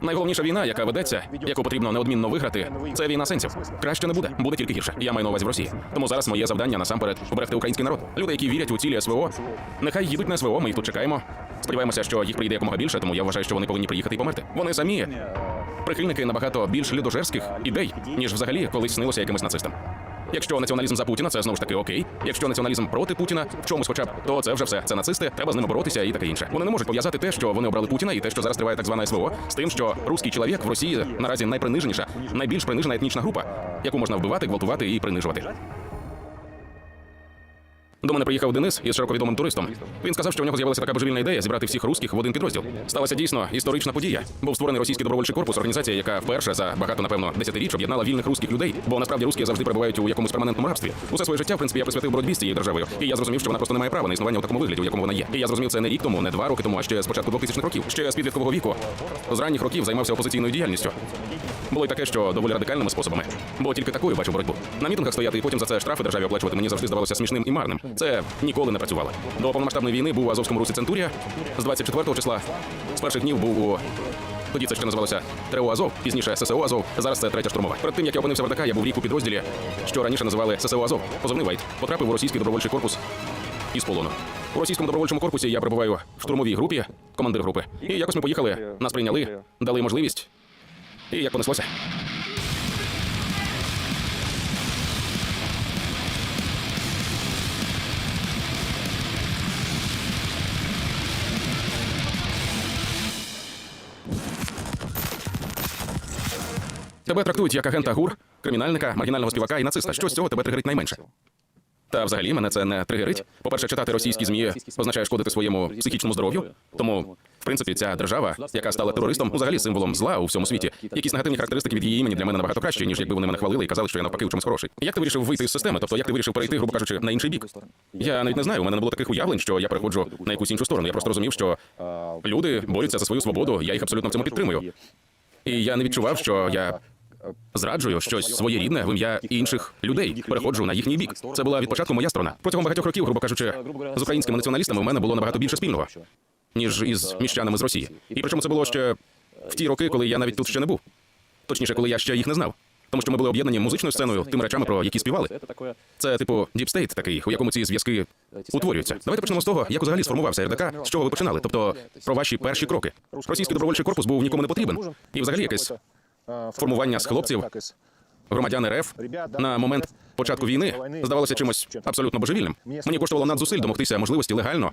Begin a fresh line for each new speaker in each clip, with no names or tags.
Найголовніша війна, яка ведеться, яку потрібно неодмінно виграти, це війна сенсів. Краще не буде, буде тільки гірше. Я маю на увазі в Росії. Тому зараз моє завдання насамперед уберегти український народ. Люди, які вірять у цілі СВО, нехай їдуть на СВО. Ми їх тут чекаємо. Сподіваємося, що їх прийде якомога більше, тому я вважаю, що вони повинні приїхати і померти. Вони самі прихильники набагато більш людожерських ідей, ніж взагалі колись снилося якимось нацистам. Якщо націоналізм за Путіна, це знову ж таки окей. Якщо націоналізм проти Путіна в чомусь, хоча б, то це вже все. Це нацисти, треба з ними боротися і таке інше. Вони не можуть пов'язати те, що вони обрали Путіна, і те, що зараз триває так звана СВО, з тим, що русський чоловік в Росії наразі найприниженіша, найбільш принижена етнічна група, яку можна вбивати, гвалтувати і принижувати. До мене приїхав Денис із широковідомим туристом. Він сказав, що у нього з'явилася така божевільна ідея зібрати всіх русських в один підрозділ. Сталася дійсно історична подія. Був створений російський добровольчий корпус, організація, яка вперше за багато, напевно, десятиріч об'єднала вільних русських людей, бо насправді русські завжди перебувають у якомусь перманентному рабстві. Усе своє життя, в принципі, я присвятив боротьбі з цією державою. І я зрозумів, що вона просто не має права на існування у такому вигляді, у якому вона є. І я зрозумів це не рік тому, не два роки тому, а ще з початку 2000-х років. Ще з підліткового віку. З ранніх років займався опозиційною діяльністю. Було й таке, що доволі радикальними способами. Бо тільки такою бачив боротьбу. На мітингах стояти і потім за це штрафи державі оплачувати мені завжди здавалося смішним і марним. Це ніколи не працювало. До повномасштабної війни був у Азовському русі Центурія. З 24 числа з перших днів був у тоді це ще називалося ТРО Азов, пізніше ССО Азов. Зараз це третя штурмова. Перед тим як я опинився в РДК, я був рік у підрозділі, що раніше називали ССО Азов. Позивний Вайт. Потрапив у російський добровольчий корпус із полону. У російському добровольчому корпусі я перебуваю в штурмовій групі, командир групи. І якось ми поїхали, нас прийняли, дали можливість. І як понеслося. Тебе трактують як агента ГУР, кримінальника, маргінального співака і нациста. Що з цього тебе тригерить найменше? Та взагалі мене це не тригерить. По-перше, читати російські змі означає шкодити своєму психічному здоров'ю. Тому, в принципі, ця держава, яка стала терористом, взагалі символом зла у всьому світі. Якісь негативні характеристики від її імені для мене набагато кращі, ніж якби вони мене хвалили і казали, що я навпаки в чомусь хороший. Як ти вирішив вийти з системи? Тобто, як ти вирішив перейти, грубо кажучи, на інший бік? Я навіть не знаю. У мене не було таких уявлень, що я переходжу на якусь іншу сторону. Я просто розумів, що люди борються за свою свободу. Я їх абсолютно в цьому підтримую. І я не відчував, що я зраджую щось своєрідне в ім'я інших людей. Переходжу на їхній бік. Це була від початку моя сторона. Протягом багатьох років, грубо кажучи, з українськими націоналістами у мене було набагато більше спільного, ніж із міщанами з Росії. І причому це було ще в ті роки, коли я навіть тут ще не був. Точніше, коли я ще їх не знав. Тому що ми були об'єднані музичною сценою, тими речами, про які співали. Це типу діпстейт такий, у якому ці зв'язки утворюються. Давайте почнемо з того, як взагалі сформувався РДК, з чого ви починали. Тобто про ваші перші кроки. Російський добровольчий корпус був нікому не потрібен. І взагалі якесь формування з хлопців, громадян РФ на момент початку війни здавалося чимось абсолютно божевільним. Мені коштувало надзусиль домогтися можливості легально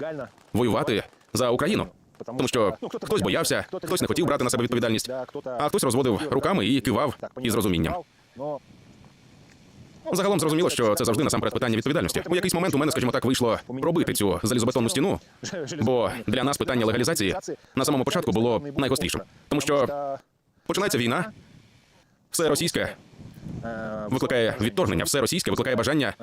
воювати за Україну. Тому що хтось боявся, хтось не хотів брати на себе відповідальність, а хтось розводив руками і кивав із розумінням. Загалом зрозуміло, що це завжди насамперед питання відповідальності. У якийсь момент у мене, скажімо так, вийшло пробити цю залізобетонну стіну, бо для нас питання легалізації на самому початку було найгострішим. Тому що починається війна, все російське викликає відторгнення, все російське викликає бажання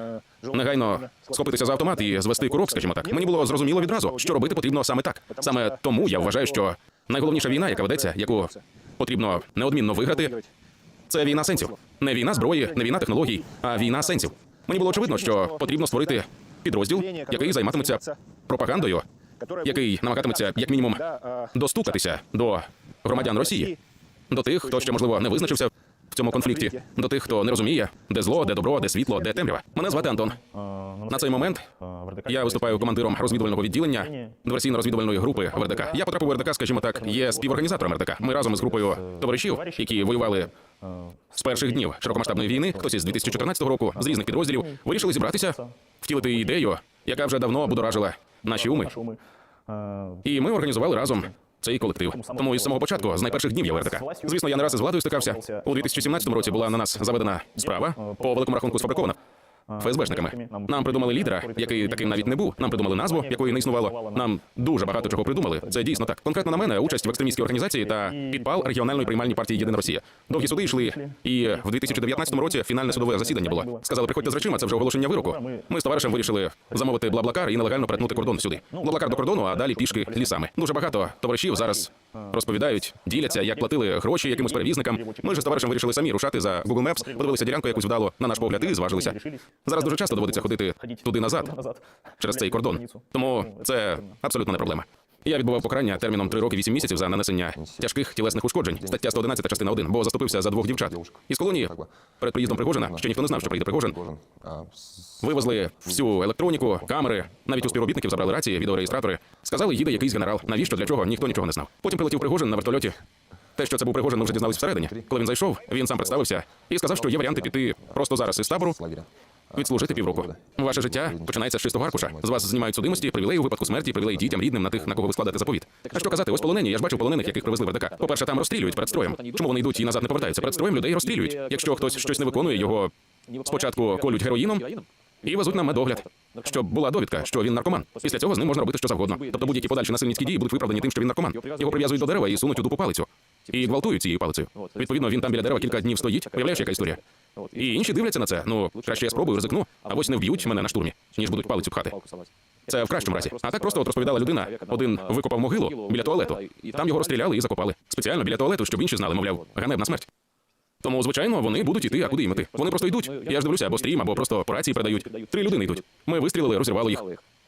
негайно схопитися за автомат і звести курок, скажімо так. Мені було зрозуміло відразу, що робити потрібно саме так. Саме тому я вважаю, що найголовніша війна, яка ведеться, яку потрібно неодмінно виграти, це війна сенсів. Не війна зброї, не війна технологій, а війна сенсів. Мені було очевидно, що потрібно створити підрозділ, який займатиметься пропагандою, який намагатиметься, як мінімум, достукатися до громадян Росії, до тих, хто ще можливо не визначився в цьому конфлікті, до тих, хто не розуміє, де зло, де добро, де світло, де темрява. Мене звати Антон. На цей момент я виступаю командиром розвідувального відділення диверсійно-розвідувальної групи в РДК. Я потрапив в РДК, скажімо так, є співорганізатором РДК. Ми разом із групою товаришів, які воювали з перших днів широкомасштабної війни, хтось із 2014 року, з різних підрозділів, вирішили зібратися, втілити ідею, яка вже давно будоражила наші уми. І ми організували разом цей колектив. Тому із самого початку, з найперших днів я вертика. Звісно, я не раз із владою стикався. У 2017 році була на нас заведена справа по великому рахунку сфабрикована. ФСБшниками. Нам придумали лідера, який таким навіть не був. Нам придумали назву, якої не існувало. Нам дуже багато чого придумали. Це дійсно так. Конкретно на мене участь в екстремістській організації та підпал регіональної приймальні партії Єдина Росія. Довгі суди йшли, і в 2019 році фінальне судове засідання було. Сказали, приходьте з речима, це вже оголошення вироку. Ми з товаришем вирішили замовити блаблакар і нелегально перетнути кордон сюди. Блаблакар до кордону, а далі пішки лісами. Дуже багато товаришів зараз розповідають, діляться, як платили гроші якимось перевізникам. Ми ж з товаришем вирішили самі рушати за Google Maps, подивилися ділянку якусь вдало на наш погляд і зважилися. Зараз дуже часто доводиться ходити туди назад через цей кордон. Тому це абсолютно не проблема. Я відбував покарання терміном 3 роки 8 місяців за нанесення тяжких тілесних ушкоджень. Стаття 111 частина 1, бо заступився за двох дівчат. Із колонії перед приїздом Пригожина, ще ніхто не знав, що приїде Пригожин, Вивезли всю електроніку, камери, навіть у співробітників забрали рації, відеореєстратори. Сказали, їде якийсь генерал. Навіщо для чого? Ніхто нічого не знав. Потім прилетів Пригожин на вертольоті. Те, що це був Пригожин, ми вже дізнались всередині. Коли він зайшов, він сам представився і сказав, що є варіанти піти просто зараз із табору, відслужити півроку. Ваше життя починається з чистого аркуша. З вас знімають судимості, привілеї у випадку смерті, привілеї дітям, рідним на тих, на кого ви складете заповіт. А що казати, ось полонені, я ж бачив полонених, яких привезли в РДК. По-перше, там розстрілюють перед строєм. Чому вони йдуть і назад не повертаються? Перед строєм людей розстрілюють. Якщо хтось щось не виконує, його спочатку колють героїном і везуть на медогляд. Щоб була довідка, що він наркоман. Після цього з ним можна робити що завгодно. Тобто будь-які подальші насильницькі дії будуть виправдані тим, що він наркоман. Його прив'язують до дерева і сунуть у дупу палицю. І гвалтують цією палицею. Відповідно, він там біля дерева кілька днів стоїть. Уявляєш, яка історія? І інші дивляться на це. Ну, краще я спробую, ризикну, а ось не вб'ють мене на штурмі, ніж будуть палицю пхати. Це в кращому разі. А так просто от розповідала людина. Один викопав могилу біля туалету. Там його розстріляли і закопали. Спеціально біля туалету, щоб інші знали, мовляв, ганебна смерть. Тому, звичайно, вони будуть іти, а куди їм іти? Вони просто йдуть. Я ж дивлюся, або стрім, або просто по рації передають. Три людини йдуть. Ми вистрілили, розірвали їх.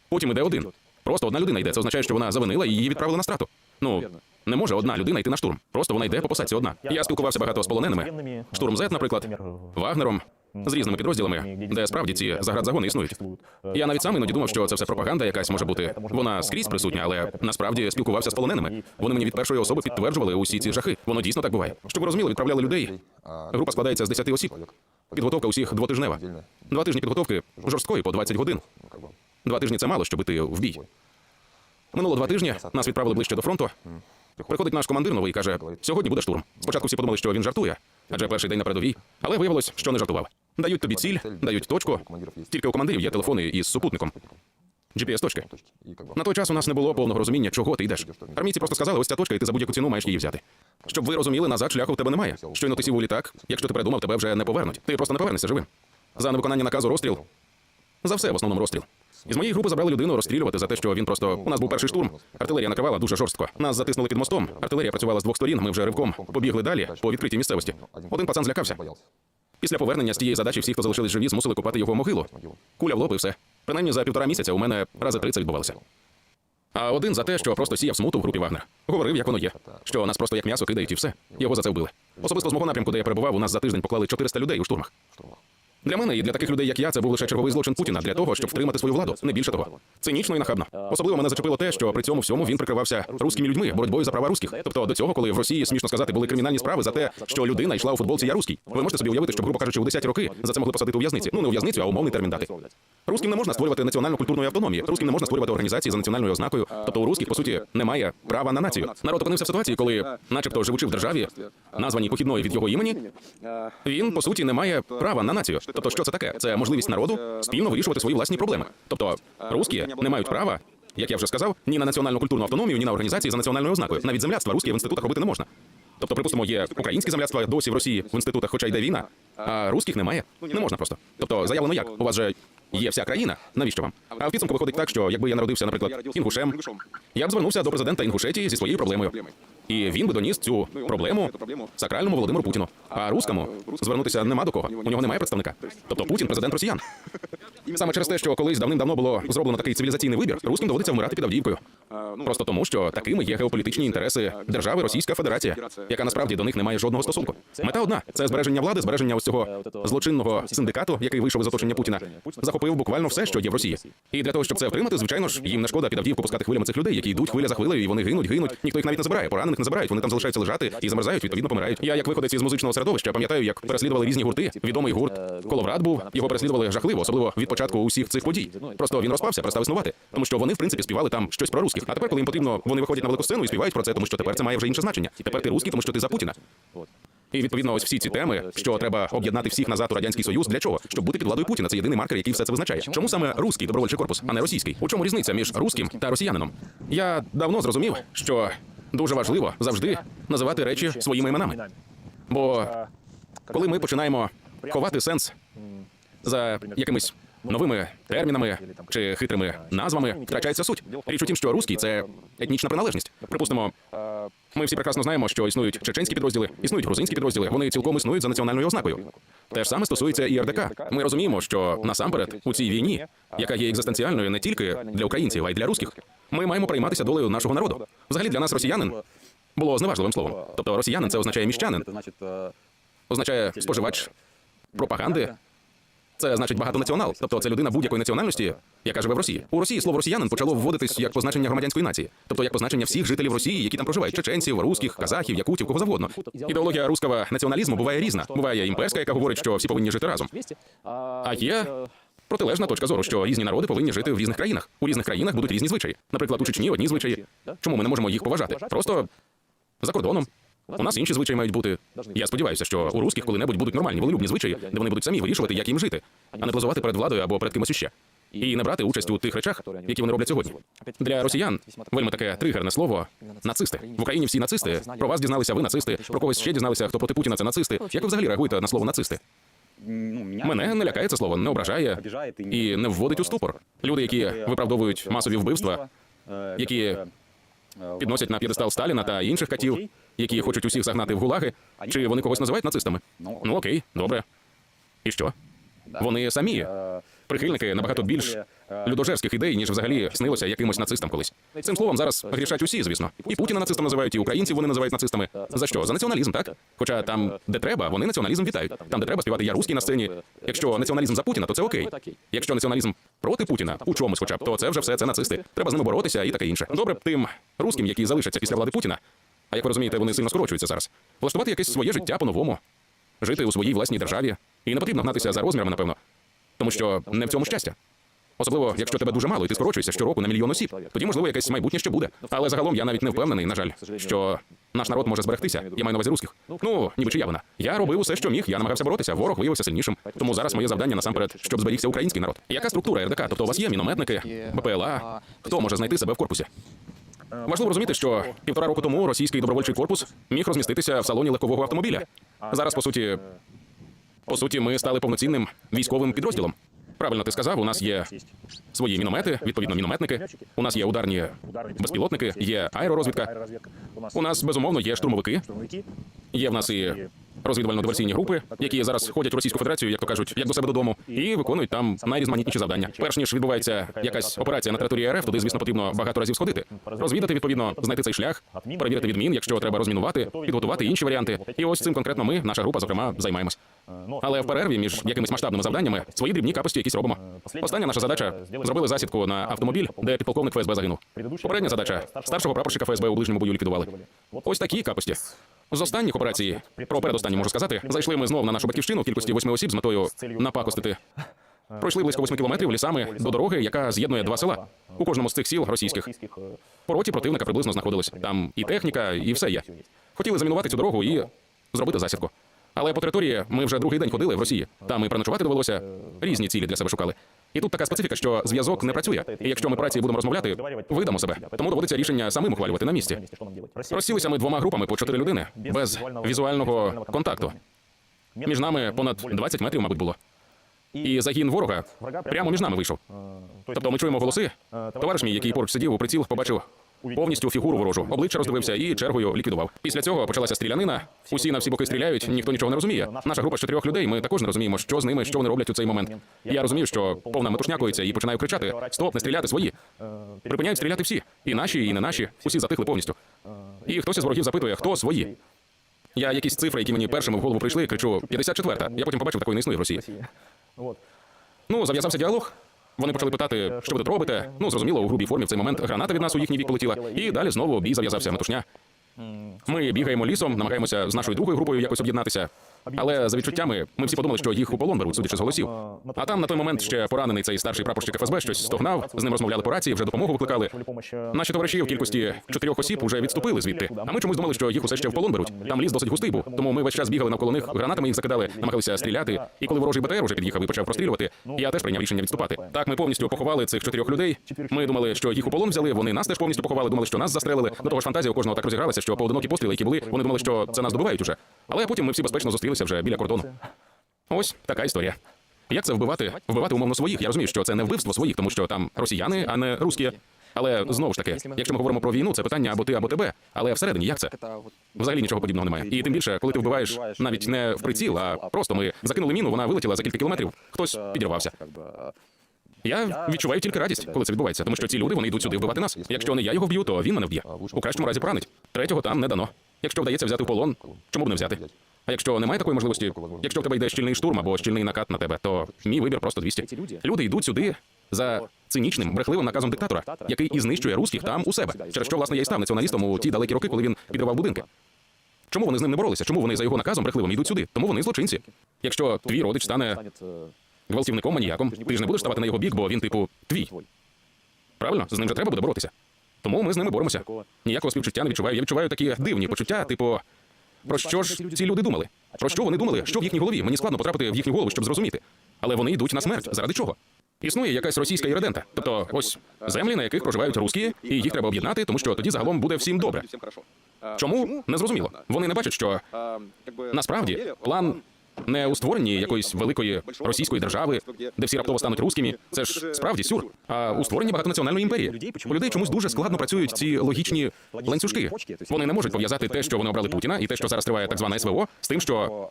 Потім іде один. Просто одна людина йде. Це означає, що вона завинила і її відправили на страту. Ну, не може одна людина йти на штурм. Просто вона йде по посадці одна. Я спілкувався багато з полоненими. Штурм Зет, наприклад, Вагнером, з різними підрозділами, де справді ці заградзагони існують. Я навіть сам іноді думав, що це все пропаганда якась може бути. Вона скрізь присутня, але насправді спілкувався з полоненими. Вони мені від першої особи підтверджували усі ці жахи. Воно дійсно так буває. Щоб ви розуміли, відправляли людей. Група складається з 10 осіб. Підготовка усіх двотижнева. Два тижні підготовки жорсткої по 20 годин. Два тижні це мало, щоб іти в бій. Минуло два тижні, нас відправили ближче до фронту. Приходить наш командир новий і каже: сьогодні буде штурм. Спочатку всі подумали, що він жартує, адже перший день на передовій, але виявилось, що не жартував. Дають тобі ціль, дають точку. Тільки у командирів є телефони із супутником. GPS-точки. На той час у нас не було повного розуміння, чого ти йдеш. Армійці просто сказали, ось ця точка, і ти за будь-яку ціну маєш її взяти. Щоб ви розуміли, назад шляху в тебе немає. Щойно ти сів у літак, якщо ти передумав, тебе вже не повернуть. Ти просто не повернешся живим. За невиконання наказу розстріл. За все в основному розстріл. Із моєї групи забрали людину розстрілювати за те, що він просто у нас був перший штурм. Артилерія накривала дуже жорстко. Нас затиснули під мостом. Артилерія працювала з двох сторін. Ми вже ривком побігли далі по відкритій місцевості. Один пацан злякався. Після повернення з тієї задачі всі, хто залишились живі, змусили купати його могилу. Куля в лоб і все. Принаймні за півтора місяця у мене рази три це відбувалося. А один за те, що просто сіяв смуту в групі Вагнер. Говорив, як воно є. Що нас просто як м'ясо кидають і все. Його за це вбили. Особисто з мого напрямку, де я перебував, у нас за тиждень поклали 400 людей у штурмах. Для мене і для таких людей, як я, це був лише черговий злочин Путіна для того, щоб втримати свою владу, не більше того. Цинічно і нахабно. Особливо мене зачепило те, що при цьому всьому він прикривався руськими людьми, боротьбою за права русських. Тобто до цього, коли в Росії смішно сказати, були кримінальні справи за те, що людина йшла у футболці Я руський. Ви можете собі уявити, що, грубо кажучи, у 10 роки за це могли посадити у в'язниці. Ну не у в'язницю, а умовний термін дати. Русським не можна створювати національну культурну автономію. Русським не можна створювати організації за національною ознакою. Тобто у русських, по суті, немає права на націю. Народ опинився в ситуації, коли, начебто, живучи в державі, названій похідною від його імені, він по суті не має права на націю. Тобто, що це таке? Це можливість народу спільно вирішувати свої власні проблеми. Тобто, русські не мають права. Як я вже сказав, ні на національну культурну автономію, ні на організації за національною ознакою. Навіть земляцтва русські в інститутах робити не можна. Тобто, припустимо, є українські земляцтва досі в Росії в інститутах, хоча йде війна, а русських немає. Не можна просто. Тобто, заявлено як? У вас же є вся країна. Навіщо вам? А в підсумку виходить так, що якби я народився, наприклад, інгушем, я б звернувся до президента Інгушетії зі своєю проблемою. І він би доніс цю проблему сакральному Володимиру Путіну. А рускому звернутися нема до кого. У нього немає представника. Тобто Путін президент росіян. Саме через те, що колись давним-давно було зроблено такий цивілізаційний вибір, русським доводиться вмирати під Авдіївкою. Просто тому, що такими є геополітичні інтереси держави Російська Федерація, яка насправді до них не має жодного стосунку. Мета одна це збереження влади, збереження ось цього злочинного синдикату, який вийшов із оточення Путіна, захопив буквально все, що є в Росії. І для того, щоб це втримати, звичайно ж, їм не шкода під Авдіївку пускати хвилями цих людей, які йдуть хвиля за хвилею, і вони гинуть, гинуть. Ніхто їх навіть не забирає, поранених не забирають. Вони там залишаються лежати і замерзають, відповідно помирають. Я як виходець із музичного середовища, пам'ятаю, як переслідували різні гурти. Відомий гурт Коловрат був, його переслідували жахливо, особливо від початку усіх цих подій. Просто він розпався, перестав існувати, тому що вони в принципі співали там щось про русських. А тепер, коли їм потрібно, вони виходять на велику сцену і співають про це, тому що тепер це має вже інше значення. Тепер ти русський, тому що ти за Путіна. І відповідно, ось всі ці теми, що треба об'єднати всіх назад у радянський союз. Для чого? Щоб бути під владою Путіна. Це єдиний маркер, який все це визначає. Чому саме руський добровольчий корпус, а не російський? У чому різниця між руським та росіянином? Я давно зрозумів, що дуже важливо завжди називати речі своїми іменами. Бо коли ми починаємо ховати сенс за якимись новими термінами чи хитрими назвами, втрачається суть. Річ у тім, що руський це етнічна приналежність. Припустимо, ми всі прекрасно знаємо, що існують чеченські підрозділи, існують грузинські підрозділи. Вони цілком існують за національною ознакою. Те ж саме стосується і РДК. Ми розуміємо, що насамперед у цій війні, яка є екзистенціальною не тільки для українців, а й для русських, Ми маємо прийматися долею нашого народу. Взагалі для нас росіянин було зневажливим словом. Тобто росіянин це означає міщанин, означає споживач пропаганди. Це значить багатонаціонал, тобто це людина будь-якої національності, яка живе в Росії. У Росії слово росіянин почало вводитись як позначення громадянської нації, тобто як позначення всіх жителів Росії, які там проживають чеченців, русських, казахів, якутів, кого завгодно. Ідеологія руського націоналізму буває різна. Буває імперська, яка говорить, що всі повинні жити разом.
а
є Протилежна точка зору, що різні народи повинні жити в різних країнах. У різних країнах будуть різні звичаї. Наприклад, у Чечні одні звичаї. Чому ми не можемо їх поважати? Просто за кордоном. У нас інші звичаї мають бути. Я сподіваюся, що у русських коли-небудь будуть нормальні волелюбні звичаї, де вони будуть самі вирішувати, як їм жити, а не плазувати перед владою або перед кимось іще. І не брати участь у тих речах, які вони роблять сьогодні. Для росіян вельми таке тригерне слово нацисти. В Україні всі нацисти. Про вас дізналися ви нацисти. Про когось ще дізналися, хто проти Путіна це нацисти. Як ви взагалі реагуєте на слово нацисти?
ну, меня
Мене не лякає це слово, не ображає
обижает и
і не вводить у ступор. Люди, які виправдовують масові вбивства,
э,
які
которые, э,
підносять на п'єдестал Сталіна та інших катів, які хочуть усіх загнати в гулаги, чи вони когось називають нацистами? Ну окей, добре. І що? Вони самі
э,
прихильники набагато більш людожерських ідей, ніж взагалі снилося якимось нацистам колись. Цим словом зараз грішать усі, звісно. І Путіна нацистом називають, і українців вони називають нацистами. За що? За націоналізм, так? Хоча там, де треба, вони націоналізм вітають. Там, де треба співати я русський на сцені. Якщо націоналізм за Путіна, то це окей. Якщо націоналізм проти Путіна, у чомусь хоча б, то це вже все це нацисти. Треба з ними боротися і таке інше. Добре б тим русським, які залишаться після влади Путіна. А як ви розумієте, вони сильно скорочуються зараз. Влаштувати якесь своє життя по-новому, жити у своїй власній державі. І не потрібно гнатися за розмірами, напевно. Тому що не в цьому щастя. Особливо, якщо тебе дуже мало, і ти скорочуєшся щороку на мільйон осіб, тоді, можливо, якесь майбутнє ще буде. Але загалом я навіть не впевнений, на жаль, що наш народ може зберегтися. Я маю на увазі русських. Ну, ніби чи явина. Я робив усе, що міг. Я намагався боротися. Ворог виявився сильнішим. Тому зараз моє завдання насамперед, щоб зберігся український народ. Яка структура РДК? Тобто у вас є мінометники, БПЛА? Хто може знайти себе в корпусі? Важливо розуміти, що півтора року тому російський добровольчий корпус міг розміститися в салоні легкового автомобіля. Зараз, по суті, по суті, ми стали повноцінним військовим підрозділом. Правильно ти сказав, у нас є свої міномети, відповідно, мінометники. У нас є ударні безпілотники, є аеророзвідка. У нас безумовно є штурмовики. Є в нас і розвідувально-диверсійні групи, які зараз ходять в Російську Федерацію, як то кажуть, як до себе додому, і виконують там найрізноманітніші завдання. Перш ніж відбувається якась операція на території РФ, туди, звісно, потрібно багато разів сходити. Розвідати, відповідно, знайти цей шлях, перевірити відмін, якщо треба розмінувати, підготувати інші варіанти. І ось цим конкретно ми, наша група, зокрема, займаємось. Але в перерві між якимись масштабними завданнями свої дрібні капості якісь робимо. Остання наша задача зробили засідку на автомобіль, де підполковник ФСБ загинув. Попередня задача старшого прапорщика ФСБ у ближньому бою ліквідували. Ось такі капості. З останніх операцій, про передостанні можу сказати, зайшли ми знов на нашу батьківщину в кількості восьми осіб з метою напакостити. Пройшли близько восьми кілометрів лісами до дороги, яка з'єднує два села. У кожному з цих сіл російських по роті противника приблизно знаходились. Там і техніка, і все є. Хотіли замінувати цю дорогу і зробити засідку. Але по території ми вже другий день ходили в Росії. Там і переночувати довелося, різні цілі для себе шукали. І тут така специфіка, що зв'язок не працює. І якщо ми по рації будемо розмовляти, видамо себе. Тому доводиться рішення самим ухвалювати на місці. Розсілися ми двома групами по чотири людини без візуального контакту. Між нами понад 20 метрів, мабуть, було. І загін ворога прямо між нами вийшов. Тобто ми чуємо голоси. Товариш мій, який поруч сидів у приціл, побачив повністю фігуру ворожу. Обличчя роздивився і чергою ліквідував. Після цього почалася стрілянина. Усі на всі боки стріляють, ніхто нічого не розуміє. Наша група з чотирьох людей. Ми також не розуміємо, що з ними, що вони роблять у цей момент. Я розумію, що повна метушнякується і починаю кричати: Стоп, не стріляти свої. Припиняють стріляти всі. І наші, і не наші. Усі затихли повністю. І хтось із ворогів запитує, хто свої. Я якісь цифри, які мені першими в голову прийшли, кричу 54-та. Я потім побачив, такої не існує в Росії. Ну, зав'язався діалог. Вони почали питати, що ви тут робите. Ну, зрозуміло, у грубій формі в цей момент граната від нас у їхній бік полетіла. І далі знову бій зав'язався метушня. Ми бігаємо лісом, намагаємося з нашою другою групою якось об'єднатися. Але за відчуттями ми всі подумали, що їх у полон беруть, судячи з голосів. А там на той момент ще поранений цей старший прапорщик ФСБ щось стогнав, з ним розмовляли по рації, вже допомогу викликали. Наші товариші в кількості чотирьох осіб вже відступили звідти. А ми чомусь думали, що їх усе ще в полон беруть. Там ліс досить густий був, тому ми весь час бігали навколо них, гранатами їх закидали, намагалися стріляти. І коли ворожий БТР уже під'їхав і почав прострілювати, я теж прийняв рішення відступати. Так, ми повністю поховали цих чотирьох людей. Ми думали, що їх у полон взяли. Вони нас теж повністю поховали. Думали, що нас застрелили. До того ж, фантазія у кожного так розігралася, що поодинокі постріли, які були, вони думали, що це нас добивають уже. Але потім ми всі безпечно зустрілися вже біля кордону. Ось така історія. Як це вбивати? Вбивати умовно своїх. Я розумію, що це не вбивство своїх, тому що там росіяни, а не русські. Але знову ж таки, якщо ми говоримо про війну, це питання або ти, або тебе. Але всередині як це? Взагалі нічого подібного немає. І тим більше, коли ти вбиваєш навіть не в приціл, а просто ми закинули міну, вона вилетіла за кілька кілометрів. Хтось підірвався. Я відчуваю тільки радість, коли це відбувається, тому що ці люди вони йдуть сюди вбивати нас. Якщо не я його вб'ю, то він мене вб'є. У кращому разі поранить. Третього там не дано. Якщо вдається взяти в полон, чому б не взяти? А якщо немає такої можливості, якщо в тебе йде щільний штурм або щільний накат на тебе, то мій вибір просто 200. Люди йдуть сюди за цинічним, брехливим наказом диктатора, який і знищує русських там у себе. Через що власне я і став націоналістом у ті далекі роки, коли він підривав будинки. Чому вони з ним не боролися? Чому вони за його наказом брехливим йдуть сюди? Тому вони злочинці. Якщо твій родич стане гвалтівником, маніяком, ти ж не будеш ставати на його бік, бо він, типу, твій. Правильно? З ним же треба буде боротися. Тому ми з ними боремося. Ніякого співчуття не відчуваю. Я відчуваю такі дивні почуття, типу, про що ж ці люди думали? Про що вони думали? Що в їхній голові? Мені складно потрапити в їхню голову, щоб зрозуміти. Але вони йдуть на смерть. Заради чого? Існує якась російська іридента. Тобто, ось землі, на яких проживають русські, і їх треба об'єднати, тому що тоді загалом буде всім добре. Чому? Не зрозуміло. Вони не бачать, що насправді план не у створенні якоїсь великої російської держави, де всі раптово стануть русскими. Це ж справді сюр. А у створенні багатонаціональної імперії. У людей чомусь дуже складно працюють ці логічні ланцюжки. Вони не можуть пов'язати те, що вони обрали Путіна, і те, що зараз триває так зване СВО, з тим, що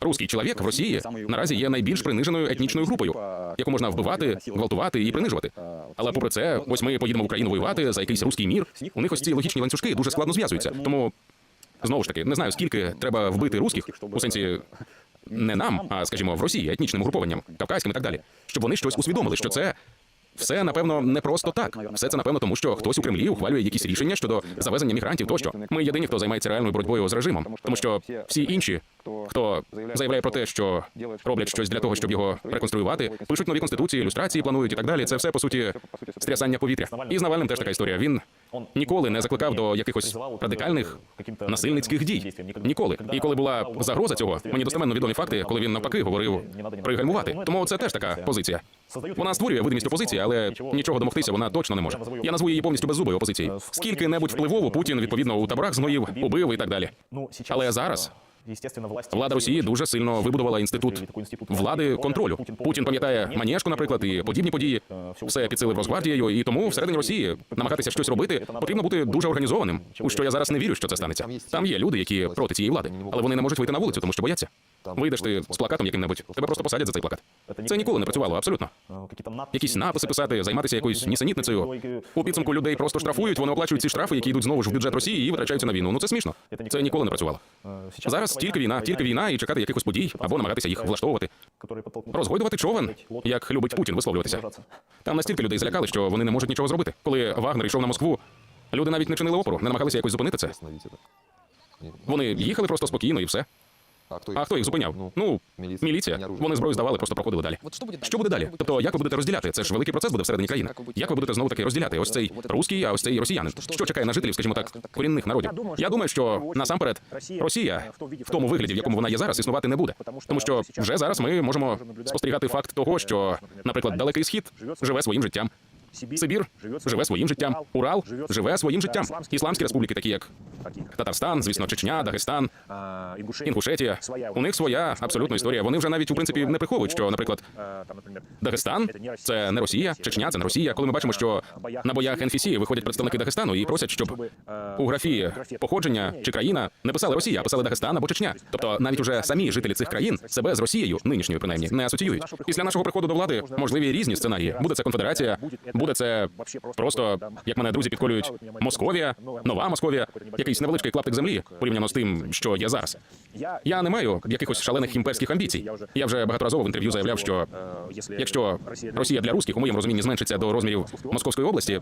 русський чоловік в Росії наразі є найбільш приниженою етнічною групою, яку можна вбивати, гвалтувати і принижувати. Але попри це, ось ми поїдемо в Україну воювати за якийсь руський мір. У них ось ці логічні ланцюжки дуже складно зв'язуються. Тому знову ж таки не знаю, скільки треба вбити русських у сенсі. Не нам, а скажімо, в Росії етнічним угрупованням, кавказьким і так далі, щоб вони щось усвідомили, що це все напевно не просто так. Все це напевно тому, що хтось у Кремлі ухвалює якісь рішення щодо завезення мігрантів. Тощо ми єдині, хто займається реальною боротьбою з режимом, тому що всі інші, хто заявляє про те, що роблять щось для того, щоб його реконструювати, пишуть нові конституції, ілюстрації планують і так далі. Це все по суті стрясання повітря. І з Навальним теж така історія. Він ніколи не закликав до якихось радикальних насильницьких дій. Ніколи. І коли була загроза цього, мені достеменно відомі факти, коли він навпаки говорив пригальмувати. Тому це теж така позиція. Вона створює видимість опозиції, але нічого домогтися вона точно не може. Я назву її повністю беззубою опозицією. Скільки-небудь впливову Путін відповідно у таборах згноїв, убив і так далі. Але зараз влада Росії дуже сильно вибудувала інститут влади контролю. Путін пам'ятає Манєшку, наприклад, і подібні події. Все підсилив Росгвардією, і тому всередині Росії намагатися щось робити потрібно бути дуже організованим. У що я зараз не вірю, що це станеться. Там є люди, які проти цієї влади, але вони не можуть вийти на вулицю, тому що бояться. Вийдеш ти з плакатом яким-небудь, тебе просто посадять за цей плакат. Це ніколи не працювало, абсолютно. Якісь написи писати, займатися якоюсь нісенітницею. У підсумку людей просто штрафують, вони оплачують ці штрафи, які йдуть знову ж в бюджет Росії і витрачаються на війну. Ну це смішно. Це ніколи не працювало. Зараз тільки війна, тільки війна і чекати якихось подій або намагатися їх влаштовувати. Розгойдувати човен, як любить Путін висловлюватися. Там настільки людей злякали, що вони не можуть нічого зробити. Коли Вагнер йшов на Москву, люди навіть не чинили опору, не намагалися якось зупинити це. Вони їхали просто спокійно і все.
А кто,
А хто їх зупиняв? Ну, міліція. Вони зброю здавали, просто проходили далі. Що буде далі? Тобто, як ви будете розділяти? Це ж великий процес буде всередині країни. Як ви будете знову таки розділяти? Ось цей русський, а ось цей росіянин. Що чекає на жителів, скажімо так, корінних народів? Я думаю, що насамперед Росія в тому вигляді, в якому вона є зараз, існувати не буде. Тому що вже зараз ми можемо спостерігати факт того, що, наприклад, далекий схід живе своїм життям. Сибір живе своїм життям. Урал живе своїм життям. Ісламські республіки, такі як Татарстан, звісно, Чечня, Дагестан, Інгушетія. У них своя абсолютно історія. Вони вже навіть у принципі не приховують, що, наприклад, Дагестан це не Росія, Чечня це не Росія. Коли ми бачимо, що на боях НФС виходять представники Дагестану і просять, щоб у графі походження чи країна не писали Росія, а писали Дагестан або Чечня. Тобто навіть уже самі жителі цих країн себе з Росією, нинішньою принаймні, не асоціюють. Після нашого приходу до влади можливі різні сценарії. Буде це конфедерація, буде це просто, як мене друзі підколюють, Московія, нова Московія, якийсь невеличкий клаптик землі порівняно з тим, що є зараз. Я не маю якихось шалених імперських амбіцій. Я вже багаторазово в інтерв'ю заявляв, що якщо Росія для русських у моєму розумінні зменшиться до розмірів Московської області,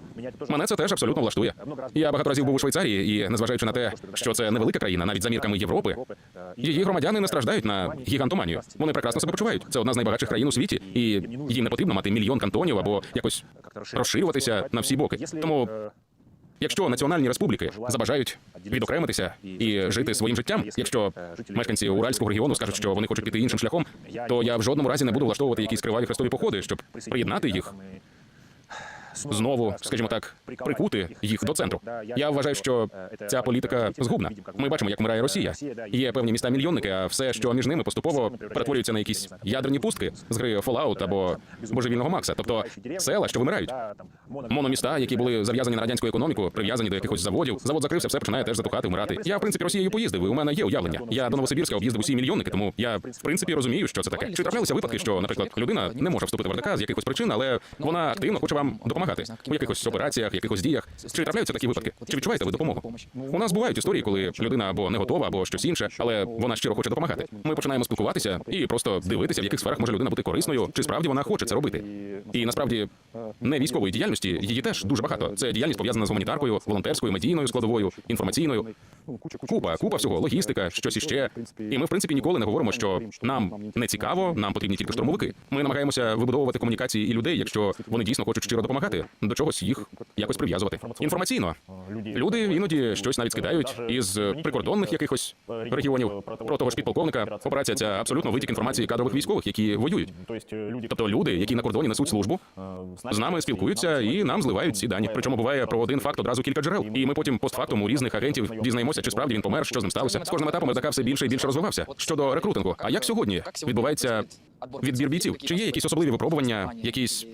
мене це теж абсолютно влаштує. Я багато разів був у Швейцарії, і незважаючи на те, що це невелика країна, навіть за мірками Європи, її громадяни не страждають на гігантоманію. Вони прекрасно себе почувають. Це одна з найбагатших країн у світі, і їм не потрібно мати мільйон кантонів або якось розширюватися на всі боки. Тому Якщо національні республіки забажають відокремитися і жити своїм життям, якщо мешканці Уральського регіону скажуть, що вони хочуть піти іншим шляхом, то я в жодному разі не буду влаштовувати якісь криваві хрестові походи, щоб приєднати їх знову, скажімо так, прикути їх до центру. Я вважаю, що ця політика згубна. Ми бачимо, як вмирає Росія. Є певні міста мільйонники, а все, що між ними поступово перетворюється на якісь ядерні пустки з гри Fallout або божевільного Макса. Тобто села, що вимирають. Мономіста, які були зав'язані на радянську економіку, прив'язані до якихось заводів. Завод закрився, все починає теж затухати, вмирати. Я в принципі Росією поїздив. і У мене є уявлення. Я до Новосибірська об'їздив усі мільйонники, тому я в принципі розумію, що це таке. Чи траплялися випадки, що, наприклад, людина не може вступити в РДК з якихось причин, але вона активно хоче вам допомагати у якихось операціях, якихось діях. Чи трапляються такі випадки? Чи відчуваєте ви допомогу? У нас бувають історії, коли людина або не готова, або щось інше, але вона щиро хоче допомагати. Ми починаємо спілкуватися і просто дивитися, в яких сферах може людина бути корисною, чи справді вона хоче це робити. І насправді не військової діяльності її теж дуже багато. Це діяльність пов'язана з гуманітаркою, волонтерською, медійною складовою, інформаційною. Купа, купа всього, логістика, щось іще. І ми, в принципі, ніколи не говоримо, що нам не цікаво, нам потрібні тільки штурмовики. Ми намагаємося вибудовувати комунікації і людей, якщо вони дійсно хочуть щиро допомагати, до чогось їх якось прив'язувати. Інформаційно люди іноді щось навіть скидають із прикордонних якихось регіонів. Про того ж підполковника операція ця абсолютно витік інформації кадрових військових, які воюють. Тобто люди, які на кордоні несуть службу, з нами спілкуються і нам зливають ці дані. Причому буває про один факт одразу кілька джерел. І ми потім постфактум у різних агентів дізнаємося, чи справді він помер, що з ним сталося. З кожним етапом РДК все більше і більше розвивався. Щодо рекрутингу, а як сьогодні відбувається відбір бійців? Чи є якісь особливі випробування, якісь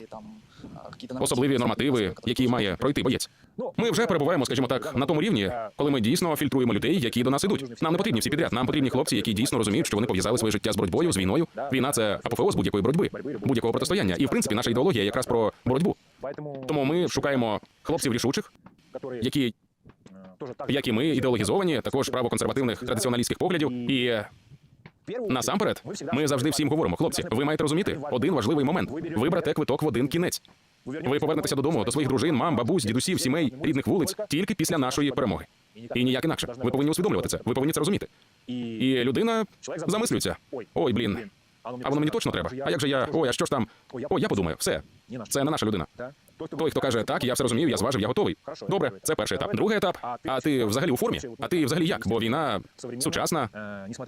особливі нормативи, які має пройти боєць? Ми вже перебуваємо, скажімо так, на тому рівні, коли ми дійсно фільтруємо людей, які до нас ідуть. Нам не потрібні всі підряд. Нам потрібні хлопці, які дійсно розуміють, що вони пов'язали своє життя з боротьбою, з війною. Війна це апофеоз будь-якої боротьби, будь-якого протистояння. І в принципі наша ідеологія якраз про боротьбу. Тому ми шукаємо хлопців рішучих, які як і ми, ідеологізовані, також правоконсервативних традиціоналістських поглядів. І насамперед, ми завжди всім говоримо, хлопці, ви маєте розуміти один важливий момент: ви берете квиток в один кінець. Ви повернетеся додому до своїх дружин, мам, бабусь, дідусів, сімей, рідних вулиць тільки після нашої перемоги. І ніяк інакше. Ви повинні усвідомлювати це. Ви повинні це розуміти. І людина замислюється: ой, блін, а воно мені точно треба. А як же я? Ой, а що ж там? Ой, я подумаю, все. Це не наша людина. Той, хто каже, так, я все розумію, я зважив, я готовий. Добре, це перший етап. Другий етап. А ти взагалі у формі? А ти взагалі як? Бо війна сучасна,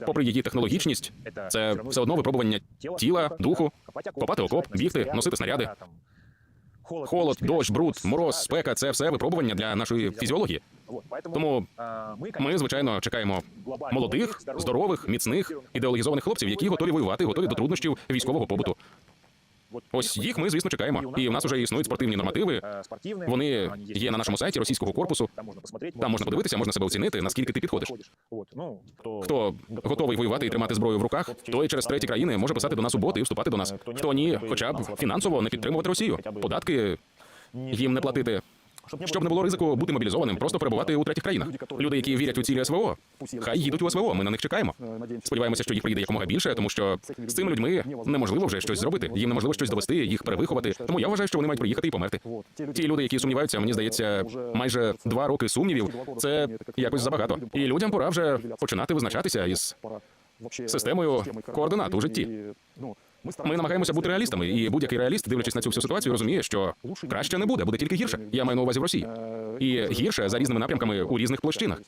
попри її технологічність, це все одно випробування тіла, духу, копати окоп, бігти, носити снаряди. Холод, дощ, бруд, мороз, спека це все випробування для нашої фізіології. Тому ми, звичайно, чекаємо молодих, здорових, міцних, ідеологізованих хлопців, які готові воювати, готові до труднощів військового побуту. Ось їх ми, звісно, чекаємо. І в нас вже існують спортивні нормативи. Вони є на нашому сайті російського корпусу. Там можна подивитися, можна себе оцінити, наскільки ти підходиш. Хто готовий воювати і тримати зброю в руках, той через треті країни може писати до нас у боти і вступати до нас. Хто ні, хоча б фінансово не підтримувати Росію, податки їм не платити. Щоб не було ризику бути мобілізованим, просто перебувати у третіх країнах. Люди, які вірять у цілі СВО, хай їдуть у СВО. Ми на них чекаємо. Сподіваємося, що їх приїде якомога більше, тому що з цими людьми неможливо вже щось зробити. Їм неможливо щось довести, їх перевиховати. Тому я вважаю, що вони мають приїхати і померти. Ті люди, які сумніваються, мені здається, майже два роки сумнівів. Це якось забагато. І людям пора вже починати визначатися із системою координат у житті. Ми намагаємося бути реалістами, і будь-який реаліст, дивлячись на цю всю ситуацію, розуміє, що краще не буде, буде тільки гірше. Я маю на увазі в Росії. І гірше за різними напрямками у різних площинах.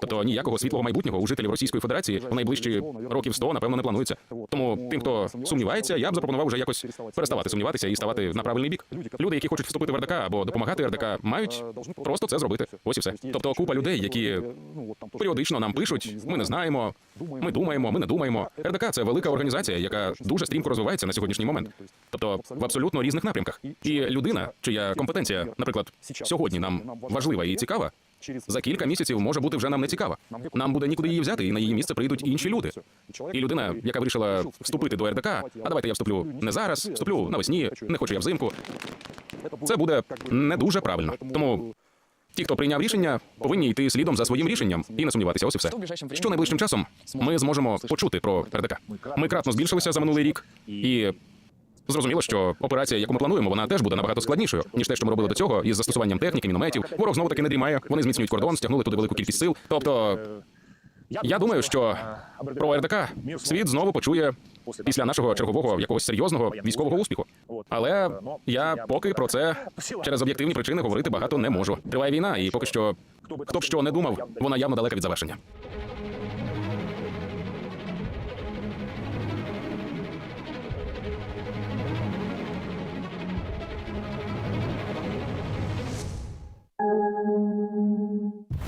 Тобто ніякого світлого майбутнього у жителів Російської Федерації в найближчі років 100, напевно, не планується. Тому тим, хто сумнівається, я б запропонував вже якось переставати сумніватися і ставати на правильний бік. Люди, які хочуть вступити в РДК або допомагати РДК, мають просто це зробити. Ось і все. Тобто купа людей, які періодично нам пишуть, ми не знаємо, ми думаємо, ми не думаємо. РДК це велика організація, яка дуже стрімко розвивається на сьогоднішній момент. Тобто в абсолютно різних напрямках. І людина, чия компетенція, наприклад, сьогодні нам важлива і цікава, за кілька місяців може бути вже нам не цікава. Нам буде нікуди її взяти, і на її місце прийдуть інші люди. І людина, яка вирішила вступити до РДК, а давайте я вступлю не зараз, вступлю навесні, не хочу я взимку. Це буде не дуже правильно. Тому ті, хто прийняв рішення, повинні йти слідом за своїм рішенням і не сумніватися. Ось і все. Що найближчим часом ми зможемо почути про РДК. Ми кратно збільшилися за минулий рік, і зрозуміло, що операція, яку ми плануємо, вона теж буде набагато складнішою, ніж те, що ми робили до цього, із застосуванням техніки, мінометів. Ворог знову таки не дрімає. Вони зміцнюють кордон, стягнули туди велику кількість сил. Тобто, я думаю, що про РДК світ знову почує після нашого чергового якогось серйозного військового успіху. Але я поки про це через об'єктивні причини говорити багато не можу. Триває війна, і поки що хто б що не думав, вона явно далека від завершення. Thank you.